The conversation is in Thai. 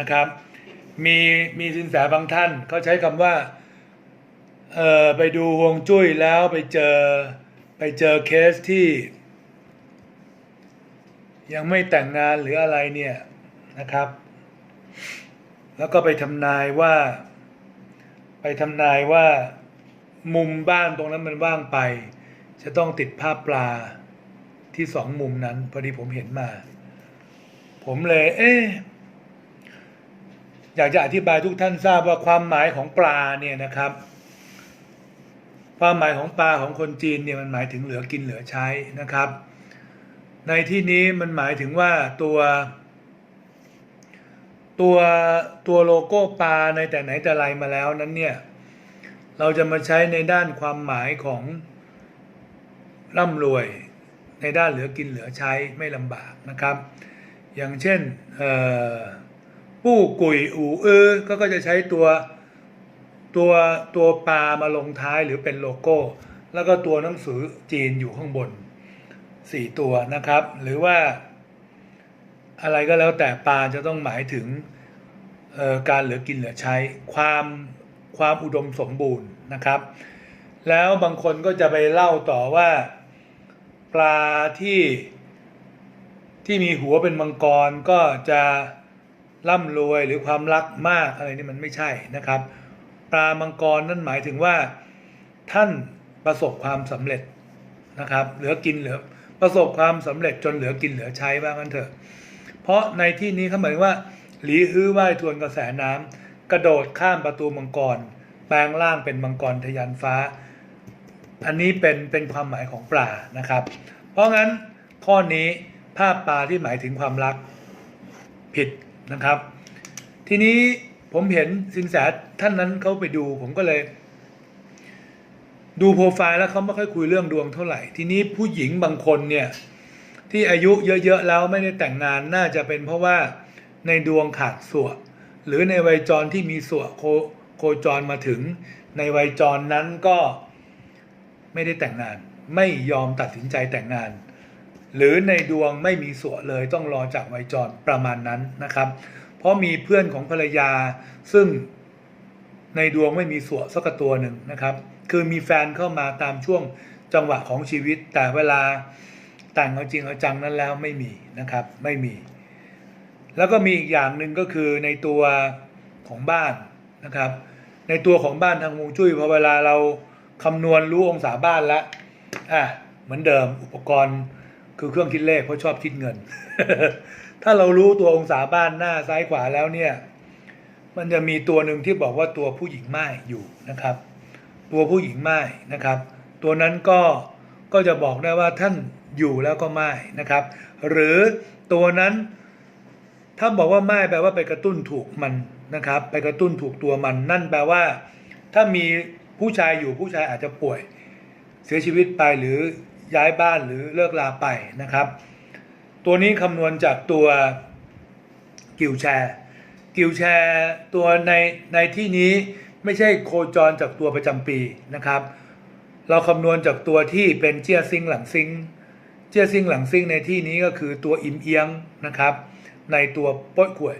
นะครับ มีมีสินแสบางท่านเขาใช้คำว่าเออไปดูฮวงจุ้ยแล้วไปเจอไปเจอเคสที่ ยังไม่แต่งงานหรืออะไรเนี่ยนะครับ แล้วก็ไปทำนายว่า ไปทำนายว่ามุมบ้านตรงนั้นมันว่างไป จะต้องติดภาพปลาที่สองมุมนั้น พอดีผมเห็นมา ผมเลย เอ๊ะ อยากจะอธิบายทุกท่านทราบว่าความหมายของปลาเนี่ยนะครับ ความหมายของปลาของคนจีนเนี่ยมันหมายถึงเหลือกินเหลือใช้นะครับ ในที่นี้มันหมายถึงว่าตัวตัวตัวโลโก้ปลาในแต่ไหนแต่ไรมาแล้วนั้นเนี่ยเราจะมาใช้ในด้านความหมายของร่ำรวยในด้านเหลือกินเหลือใช้ไม่ลำบากนะครับ อย่างเช่นเอ่อ ปู้กุยอูเออก็ก็จะใช้ตัวตัวตัวปลามาลงท้ายหรือเป็นโลโก้ แล้วก็ตัวหนังสือจีนอยู่ข้างบนสี่ตัวนะครับ หรือว่า อะไรก็แล้วแต่ปลาจะต้องหมายถึงออการเหลือกินเหลือใช้ ความความอุดมสมบูรณ์นะครับ แล้วบางคนก็จะไปเล่าต่อว่า ปลาที่ที่มีหัวเป็นมังกรก็จะ ร่ำรวยหรือความรักมากอะไรนี่มันไม่ใช่นะครับ ปลามังกรนั่นหมายถึงว่า ท่านประสบความสำเร็จนะครับ เหลือกินเหลือประสบความสำเร็จจนเหลือกินเหลือใช้ว่างั้นเถอะ เพราะในที่นี้เขาหมายว่าหลีฮื้อว่ายทวนกระแสน้ำกระโดดข้ามประตูมังกร แปลงร่างเป็นมังกรทะยานฟ้า อันนี้เป็นเป็นความหมายของปลานะครับ เพราะงั้นข้อนี้ภาพปลาที่หมายถึงความรักผิด นะครับ ทีนี้ผมเห็นสินแสท่านนั้นเขาไปดูผมก็เลย ดูโปรไฟล์แล้วเขาไม่ค่อยคุยเรื่องดวงเท่าไหร่ ทีนี้ผู้หญิงบางคนเนี่ยที่อายุเยอะๆแล้วไม่ได้แต่งงานน่าจะเป็นเพราะว่าในดวงขาดส่วหรือในวัยจรที่มีส่วโคโคจรมาถึง ในวัยจรนั้นก็ไม่ได้แต่งงาน ไม่ยอมตัดสินใจแต่งงาน หรือในดวงไม่มีส่วเลยต้องรอจากวัยจรประมาณนั้นนะครับ เพราะมีเพื่อนของภรรยาซึ่งในดวงไม่มีส่วสักตัวหนึ่งนะครับ คือมีแฟนเข้ามาตามช่วงจังหวะของชีวิต แต่เวลาแต่งเอาจริงเอาจังนั้นแล้วไม่มีนะครับไม่มี แล้วก็มีอีกอย่างหนึ่งก็คือในตัวของบ้านนะครับ ในตัวของบ้านทางฮวงจุ้ยพอเวลาเราคำนวณรู้องศาบ้านแล้วอะเหมือนเดิมอุปกรณ์ คือเครื่องคิดเลขเพราะชอบคิดเงิน ถ้าเรารู้ตัวองศาบ้านหน้าซ้ายขวาแล้วเนี่ย มันจะมีตัวหนึ่งที่บอกว่าตัวผู้หญิงไม้อยู่นะครับ ตัวผู้หญิงไม้นะครับ ตัวนั้นก็ก็จะบอกได้ว่าท่านอยู่แล้วก็ไม่นะครับ หรือตัวนั้นถ้าบอกว่าไม่แปลว่าไปกระตุ้นถูกมันนะครับ ไปกระตุ้นถูกตัวมัน นั่นแปลว่า ถ้ามีผู้ชายอยู่ผู้ชายอาจจะป่วย เสียชีวิตไปหรือ ย้ายบ้านหรือเลิกลาไปนะครับ ตัวนี้คำนวณจากตัวกิวแชร์กิวแชร์ตัวในในที่นี้ไม่ใช่โคจรจากตัวประจำปีนะครับ เราคำนวณจากตัวที่เป็นเจียซิงหลังซิงเจียซิงหลังซิงในที่นี้ก็คือตัวอิมเอียงนะครับ ในตัวโป้ยกล้วย